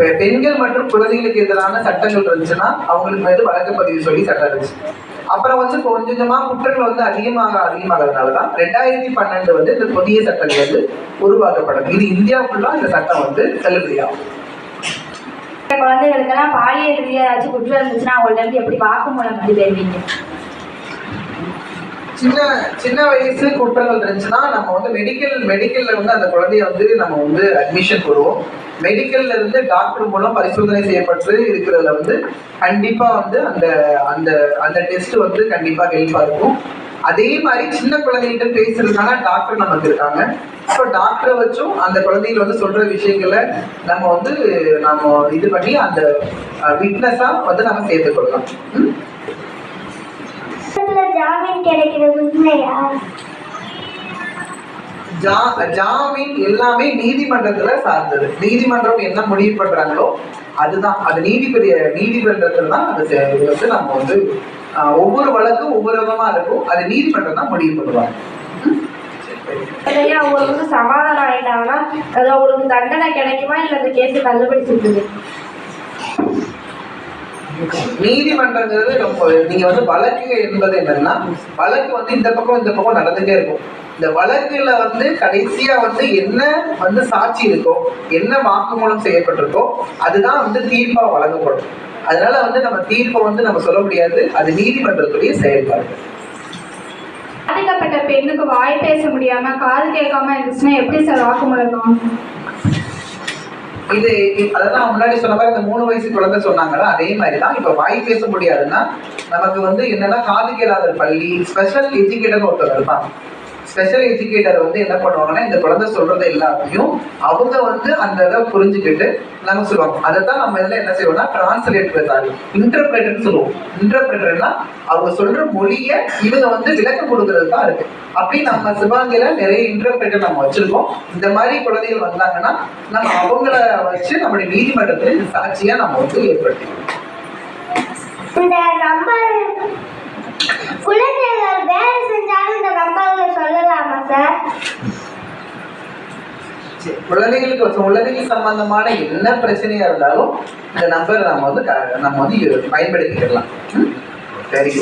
பெண்கள் மற்றும் குழந்தைகளுக்கு எதிரான சட்டங்கள் இருந்துச்சுன்னா அவங்களுக்கு வந்து வழக்கு பதிவு சொல்லி சட்டம் இருந்துச்சு. அப்புறம் வந்து கொஞ்சம் கொஞ்சமா குற்றங்கள் வந்து அதிகமாக அதிகமாகிறதுனால தான் ரெண்டாயிரத்தி பன்னெண்டு வந்து இந்த புதிய சட்டங்கள் வந்து உருவாக்கப்படும். இது இந்தியா இந்த சட்டம் வந்து செல்லுபடியாகும். குழந்தைகளுக்கெல்லாம் பாலியல் ரீதியாக ஏதாச்சும் குற்றம் இருந்துச்சுன்னா அவங்கள்ட்ட இருந்து எப்படி வாக்குமூலம் வந்து தெரிவிங்க சின்ன சின்ன வயசு குற்றங்கள் இருந்துச்சுன்னா நம்ம வந்து மெடிக்கல் மெடிக்கல்ல வந்து அந்த குழந்தைய வந்து நம்ம வந்து அட்மிஷன் போடுவோம். மெடிக்கல்ல இருந்து டாக்டர் மூலம் பரிசோதனை செய்யப்பட்டு இருக்கிறதுல வந்து கண்டிப்பா வந்து அந்த அந்த அந்த டெஸ்ட் வந்து கண்டிப்பா ஹெல்ப்பா இருக்கும். அதே மாதிரி சின்ன குழந்தைகிட்ட பேசுறதுனால டாக்டர் நமக்கு இருக்காங்க. ஸோ டாக்டரை வச்சும் அந்த குழந்தைகள் வந்து சொல்ற விஷயங்களை நம்ம வந்து நம்ம இது பண்ணி அந்த விட்னஸா வந்து நம்ம சேர்த்துக்கொள்ளலாம் ஜாமீன் கிடைக்கிறது உண்மையா ஜா ஜாமீன் எல்லாமே நீதிமன்றத்துல சார்ந்தது. நீதிமன்றம் என்ன முடிவு பண்றாங்களோ அதுதான். அது நீதிபதி நீதிமன்றத்துல தான் அது வந்து நம்ம வந்து ஒவ்வொரு வழக்கும் ஒவ்வொரு விதமா இருக்கும். அது நீதிமன்றம் தான் முடிவு பண்ணுவாங்க. அவங்களுக்கு வந்து சமாதானம் ஆயிட்டாங்கன்னா அது அவங்களுக்கு தண்டனை கிடைக்குமா? இல்லை அந்த கேஸ் தள்ளுபடி செஞ்சுது நீதிமன்றங்கிறது ரொம்ப நீங்க வந்து வழக்கு என்பது என்னன்னா வழக்கு வந்து இந்த பக்கம் இந்த பக்கம் நடந்துட்டே இருக்கும். இந்த வழக்குல வந்து கடைசியா வந்து என்ன வந்து சாட்சி இருக்கோ என்ன வாக்குமூலம் செய்யப்பட்டிருக்கோ அதுதான் வந்து தீர்ப்பா வழங்கப்படும். அதனால வந்து நம்ம தீர்ப்பை வந்து நம்ம சொல்ல முடியாது. அது நீதிமன்றத்துடைய செயல்பாடு. பாதிக்கப்பட்ட பெண்ணுக்கு வாய் பேச முடியாம காது கேட்காம இருந்துச்சுன்னா எப்படி சார் வாக்குமூலம் இது அதெல்லாம் அதான் முன்னாடி சொன்ன மாதிரி இந்த மூணு வயசு குழந்தை சொன்னாங்களா அதே மாதிரி தான் இப்போ வாய் பேச முடியாதுன்னா நமக்கு வந்து என்னன்னா காது கேளாதர் பள்ளி ஸ்பெஷல் எஜுகேட்டர் ஒருத்தர் இருப்பாங்க. ஸ்பெஷல் எஜுகேட்டர் வந்து என்ன பண்ணுவாங்கன்னா இந்த குழந்தை சொல்றது எல்லாத்தையும் அவங்க வந்து அந்த இதை புரிஞ்சுக்கிட்டு நம்ம சொல்லுவாங்க அதை தான் நம்ம இதில் என்ன செய்வோம்னா டிரான்ஸ்லேட் சாரி இன்டர்பிரேட்டர்னு சொல்லுவோம். இன்டர்பிரேட்டர்னா அவங்க சொல்ற மொழியை இவங்க வந்து விளக்கம் கொடுக்கறது தான் இருக்கு. அப்படி நம்ம சிவாங்கில நிறைய இன்டர்பிரேட்டர் நம்ம வச்சிருக்கோம். இந்த மாதிரி குழந்தைகள் வந்தாங்கன்னா நம்ம அவங்கள வச்சு நம்மளுடைய நீதிமன்றத்தில் சாட்சியா நம்ம வந்து ஏற்படுத்திக்கிறோம் இந்த நம்பர் குழந்தைகள் வேலை செஞ்சாலும் இந்த நம்பர்ல சொல்லலாமா சார் சரி, குழந்தைகளுக்கு குழந்தைகள் சம்பந்தமான என்ன பிரச்சனையா இருந்தாலும் இந்த நம்பரை நம்ம வந்து க- நம்ம வந்து பயன்படுத்திக்கலாம் ம்? Very good